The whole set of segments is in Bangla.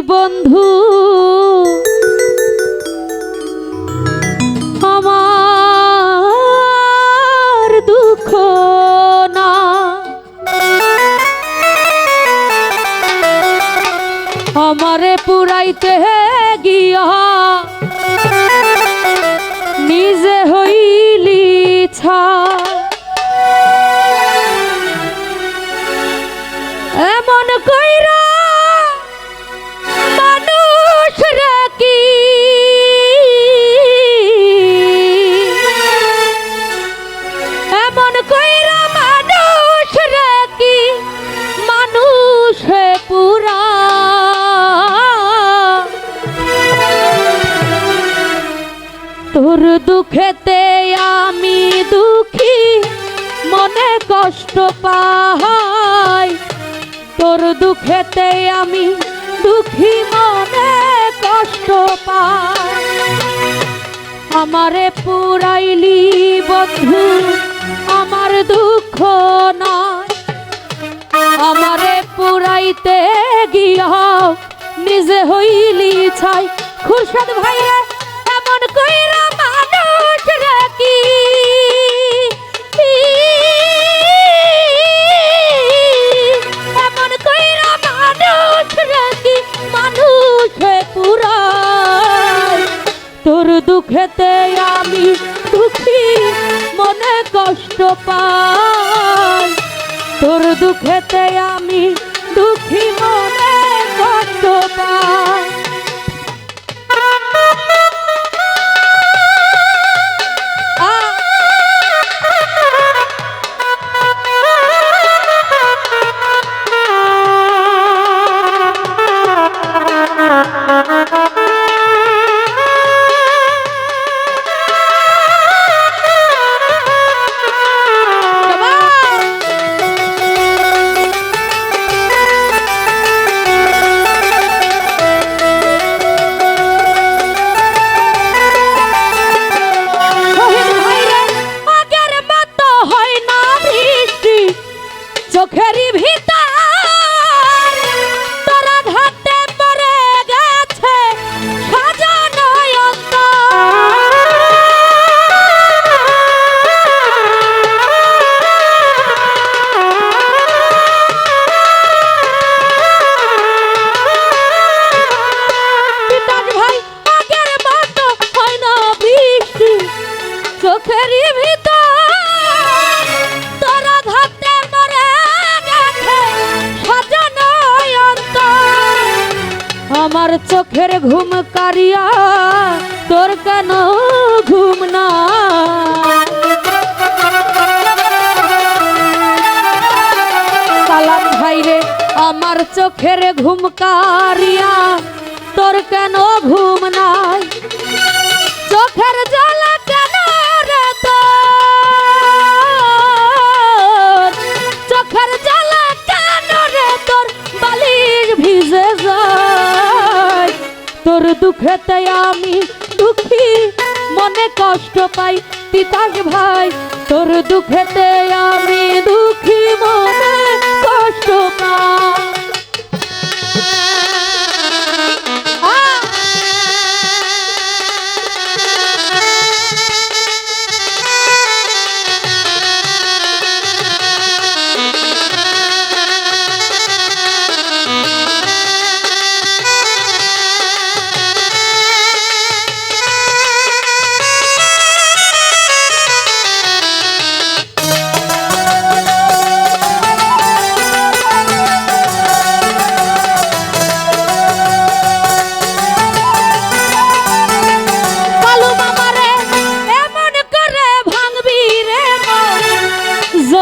বন্ধু। আমার দুঃখ না। আমারে পুরাইতে গিয়া নিজে হইলি ছা তোর দুঃখেতে আমি দুঃখী, মনে কষ্ট পাই তোর দুঃখেতে আমি দুঃখী, মনে কষ্ট পাই আমারে পুরাইলি বন্ধু, আমার দুঃখ নয়। আমারে পুরাইতে গিয়া নিজে হইলি ছাই। খুরশাদ ভাইয়া পাই তোর দুঃখেতে আমি দুঃখী মনে কষ্ট আমার চোখের ঘুম কারিয়া, তোর কেন ঘুম না? আমার চোখের ঘুম কারিয়া, তোর কেন ঘুম নাই দুঃখেতে আমি দুঃখী, মনে কষ্ট পাই। তিতাস ভাই, তোর দুঃখেতে আমি দুঃখী, মনে কষ্ট পাই।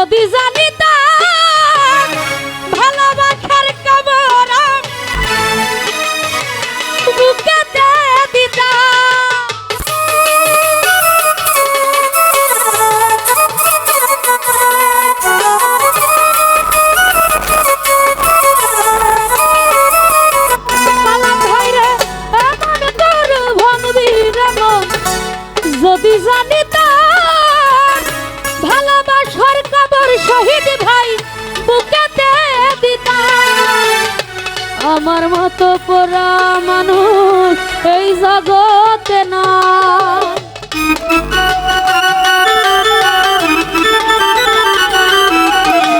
These are শহীদ ভাই, বুকেতে দিতাম আমার মতো পরা মানুষ এই জগতে না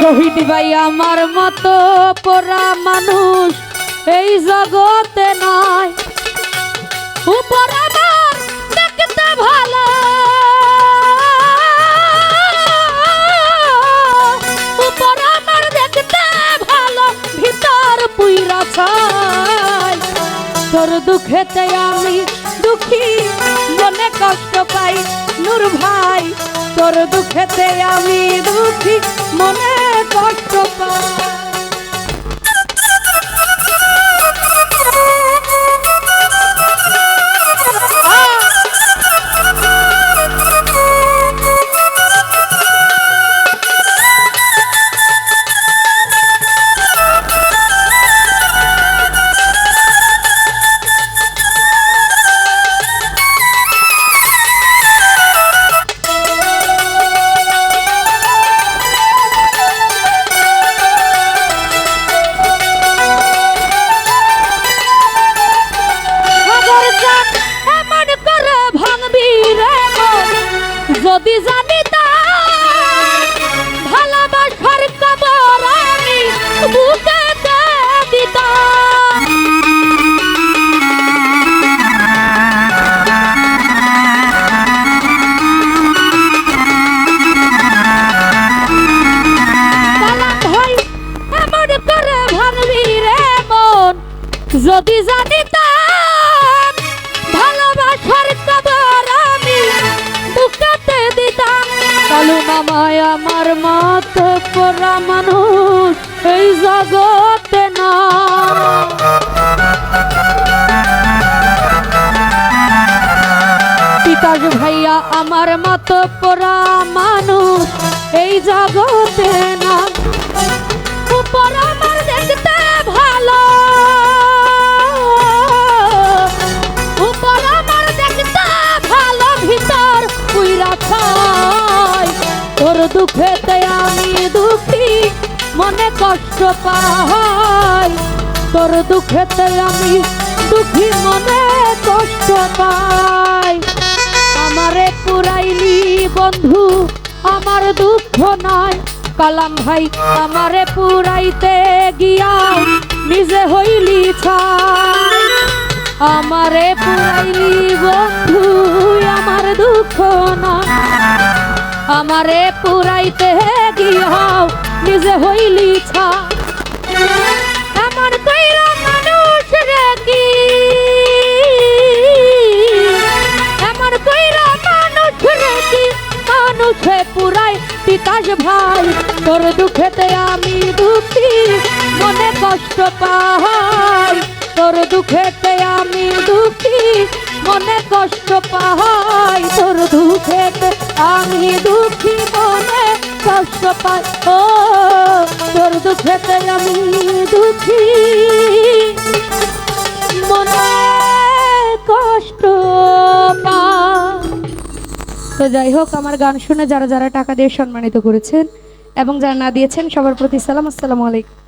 শহীদ ভাই, আমার মতো পরা মানুষ এই জগতে নয় উপর আমার দেখতে ভালো। ছাই তোর দুঃখেতে আমি দুঃখী, মনে কষ্ট পাই, নূর ভাই। তোর দুঃখেতে আমি দুঃখী, মনে কষ্ট পাই। আমার মত পরা মানুষ এই জগতে না। বিকাশ ভাইয়া, আমার মত পরা মানুষ এই জগতে না। দুঃখেতে আমি দুঃখী, মনে কষ্ট পাই। তোর দুঃখেতে আমি দুঃখী, মনে কষ্ট পাই। আমারে পুরাইলি বন্ধু, আমার দুঃখ নাই কালাম ভাই, আমারে পুরাইতে গিয়া নিজে হইলি ছাই। আমারে পুরাইলি বন্ধু, আমার দুঃখ নয়। আমারে পুরাইতে গিয়াও, নিজে হইলি ছা। এমন কইরা মানুষ রে কি? এমন কইরা মানুষ রে কি? মানুষে পুরাই বিকাশ ভাই, তোর দুঃখেতে আমি দুঃখী, মনে কষ্ট পাই। তোর দুঃখেতে আমি দুঃখী, মনে কষ্ট পাই। তোর দুঃখেতে আমি দুঃখী মনে কষ্ট পাই। ও, তোর দুঃখেতে আমি দুঃখী। মনে কষ্ট পাই। তো যাই হোক, আমার গান শুনে যারা যারা টাকা দিয়ে সম্মানিত করেছেন এবং যারা না দিয়েছেন, সবার প্রতি সালাম, আসসালামু আলাইকুম।